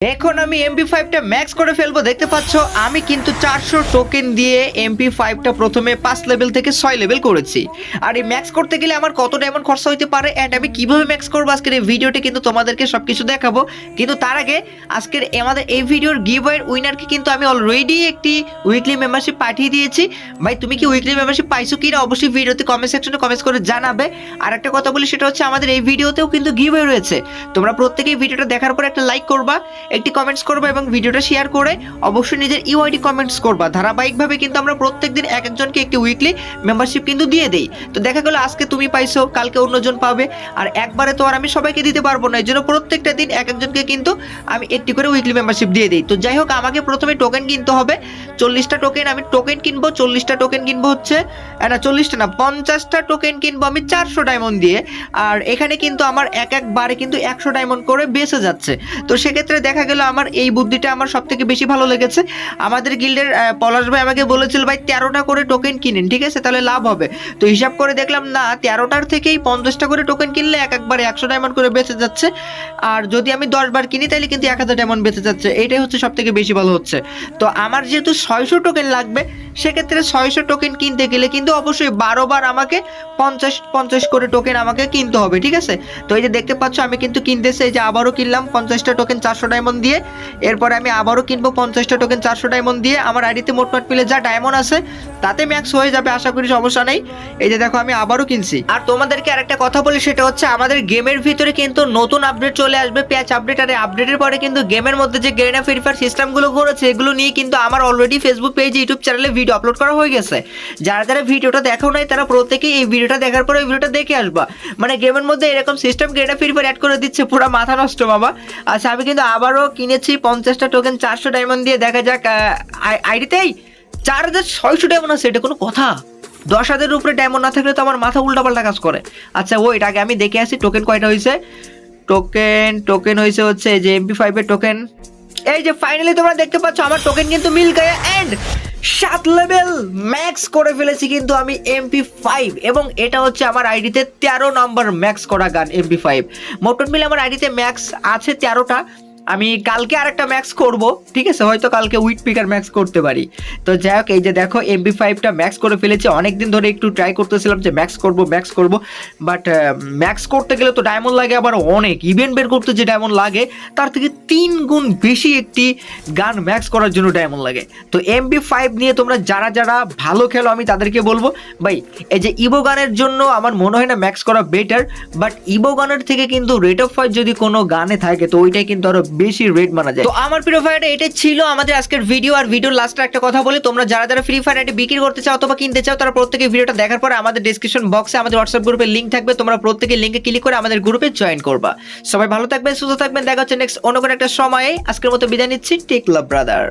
এখন আমি MP ফাইভটা max করে ফেলব, দেখতে পাচ্ছ? আমি কিন্তু চারশো টোকেন দিয়ে এমপি ফাইভটা প্রথমে পাঁচ লেভেল থেকে ছয় লেভেল করেছি। আর এই ম্যাক্স করতে গেলে আমার কত ডায়মন্ড খরচা হইতে পারে? অ্যান্ড আমি কীভাবে ম্যাক্স করব? আজকের এই ভিডিওতে কিন্তু তোমাদেরকে সবকিছু দেখাবো। কিন্তু তার আগে, আজকের আমাদের এই ভিডিওর গিভওয়ের উইনারকে কিন্তু আমি অলরেডি একটি উইকলি মেম্বারশিপ পাঠিয়ে দিয়েছি। ভাই, তুমি কি উইকলি মেম্বারশিপ পাইছো কি না অবশ্যই ভিডিওতে কমেন্ট সেকশনে কমেন্টস করে জানাবে। আর একটা কথা বলি, সেটা হচ্ছে আমাদের এই ভিডিওতেও কিন্তু গিভওয়ে রয়েছে। তোমরা প্রত্যেকেই ভিডিওটা দেখার পর একটা লাইক করবা। একটি কমেন্টস করবা এবং ভিডিওটা শেয়ার করে অবশ্যই নিজের ইউআইডি কমেন্টস করবা। ধারাবাহিকভাবে কিন্তু আমরা প্রত্যেক দিন এক একজনকে একটি উইকলি মেম্বারশিপ কিন্তু দিয়ে দেই। তো দেখা গেলো, আজকে তুমি পাইছো, কালকে অন্যজন পাবে। আর একবারে তো আর আমি সবাইকে দিতে পারব না এই জন্য প্রত্যেকটা দিন এক একজনকে কিন্তু আমি একটি করে উইকলি মেম্বারশিপ দিয়ে দিই। তো যাই হোক, আমাকে প্রথমে টোকেন কিনতে হবে। চল্লিশটা টোকেন আমি টোকেন কিনবো, চল্লিশটা টোকেন কিনবো হচ্ছে না, চল্লিশটা না, পঞ্চাশটা টোকেন কিনবো আমি চারশো ডায়মন্ড দিয়ে। আর এখানে কিন্তু আমার এক একবারে কিন্তু একশো ডায়মন্ড করে বেঁচে যাচ্ছে। তো সেক্ষেত্রে দেখা গেল আমার এই বুদ্ধিটা আমার সব থেকে বেশি ভালো লেগেছে। আমাদের গিল্ডের পলাশ ভাই আমাকে বলেছিল, ভাই, তেরোটা করে টোকেন কিনেন, ঠিক আছে? তাহলে লাভ হবে। তো হিসাব করে দেখলাম, না, তেরোটার থেকেই পঞ্চাশটা করে টোকেন কিনলে এক একবার একশো ডায়মন্ড করে বেঁচে যাচ্ছে। আর যদি আমি দশ বার কিনি, তাহলে কিন্তু এক হাজার ডায়মন্ড বেঁচে যাচ্ছে। এটাই হচ্ছে সব থেকে বেশি ভালো হচ্ছে। তো আমার যেহেতু ছয়শো টোকেন লাগবে, সেক্ষেত্রে ছয়শো টোকেন কিনতে গেলে কিন্তু অবশ্যই বারো বার আমাকে পঞ্চাশ পঞ্চাশ করে টোকেন আমাকে কিনতে হবে, ঠিক আছে? তো এই যে দেখতে পাচ্ছ, আমি কিন্তু কিনতেছি এই যে আবারও কিনলাম, পঞ্চাশটা টোকেন চারশো ডায়মন্ড দিয়ে, এরপরে আমি আবারও কিনবো পঞ্চাশটা টোকেন চারশো ডায়মন্ড দিয়ে, আমার আইডিতে মোটমাট মিলে যা ডায়মন্ড আছে, তাতে ম্যাক্স হয়ে যাবে, আশা করি সমস্যা নেই। এই যে দেখো, আমি আবারও কিনছি। আর তোমাদেরকে আরেকটা কথা বলি, সেটা হচ্ছে আমাদের গেমের ভিতরে কিন্তু নতুন আপডেট চলে আসবে প্যাচ আপডেট আর আপডেটের পরে কিন্তু গেমের মধ্যে যে গেরিনা ফ্রি ফায়ার সিস্টেমগুলো করেছে, এগুলো নিয়ে কিন্তু আমার অলরেডি ফেসবুক পেজে ইউটিউব চ্যানেলে ভিডিও আপলোড করা হয়ে গেছে। যারা যারা ভিডিওটা দেখাও নাই, তারা প্রত্যেকেই এই ভিডিওটা দেখার পরে ওই ভিডিওটা দেখে আসবা। মানে গেমের মধ্যে এরকম system Garena free fire add করে দিচ্ছে, পুরো মাথা নষ্ট বাবা। আচ্ছা আমি কিন্তু আবারও কিনেছি পঞ্চাশটা টোকেন চারশো ডায়মন্ড দিয়ে, দেখা যাক আইডিতেই চার হাজার ছয়শো ডায়মন্ড আছে, এটা কোনো কথা? দশ হাজারের উপরে ডায়মন্ড না থাকলে তো আমার মাথা উল্টাপাল্টা কাজ করে। আচ্ছা ওইট আগে আমি দেখে আসি টোকেন কয়টা হয়েছে? টোকেন টোকেন হয়েছে হচ্ছে যে এমপি ফাইভের টোকেন এই যে ফাইনালি তোমরা দেখতে পাচ্ছ, আমার টোকেন কিন্তু মিল গায়া এন্ড সাত লেভেল ম্যাক্স করে ফেলেছি কিন্তু আমি এমপি ফাইভ এবং এটা হচ্ছে আমার আইডিতে তেরো নম্বর ম্যাক্স করা গান এমপি ফাইভ মোটর মিলে, আমার আইডিতে ম্যাক্স আছে তেরোটা। আমি কালকে আরেকটা ম্যাক্স করব, ঠিক আছে? হয়তো কালকে উইট পিকার ম্যাক্স করতে পারি। তো যাই হোক, এই যে দেখো এমবি ফাইভটা ম্যাক্স করে ফেলেছি। অনেকদিন ধরে একটু ট্রাই করতেছিলাম যে ম্যাক্স করব ম্যাক্স করব। বাট ম্যাক্স করতে গেলে তো ডায়মন্ড লাগে আবার অনেক। ইভেন্ট বের করতে যে ডায়মন্ড লাগে, তার থেকে তিন গুণ বেশি একটি গান ম্যাক্স করার জন্য ডায়মন্ড লাগে। তো এমবি ফাইভ নিয়ে তোমরা যারা যারা ভালো খেলো, আমি তাদেরকে বলব, ভাই, এই যে ইভো গানের জন্য আমার মনে হয় না ম্যাক্স করা বেটার বাট ইভো গানের থেকে কিন্তু রেট অফ ফায়ার যদি কোনো গানে থাকে, তো ওইটাই কিন্তু আরও বেশি রেড মানা যায়। তো আমার প্রিয় ফায়ারটা এটা ছিল আমাদের আজকের ভিডিও আর ভিডিওর লাস্টে একটা কথা বলে, তোমরা যারা যারা ফ্রি ফায়ার এটা বিক্রি করতে চাও অথবা কিনতে চাও, তারা প্রত্যেকে ভিডিওটা দেখার পরে আমাদের ডিসক্রিপশন বক্সে আমাদের হোয়াটসঅ্যাপ গ্রুপে লিঙ্ক থাকবে, তোমরা প্রত্যেকে লিঙ্কে ক্লিক করে আমাদের গ্রুপে জয়েন করবা। সবাই ভালো থাকবেন, সুস্থ থাকবেন, দেখা হচ্ছে নেক্সট অন্য কোনো একটা সময়ে। আজকের মতো বিদায় নিচ্ছি টেক লাভ ব্রাদার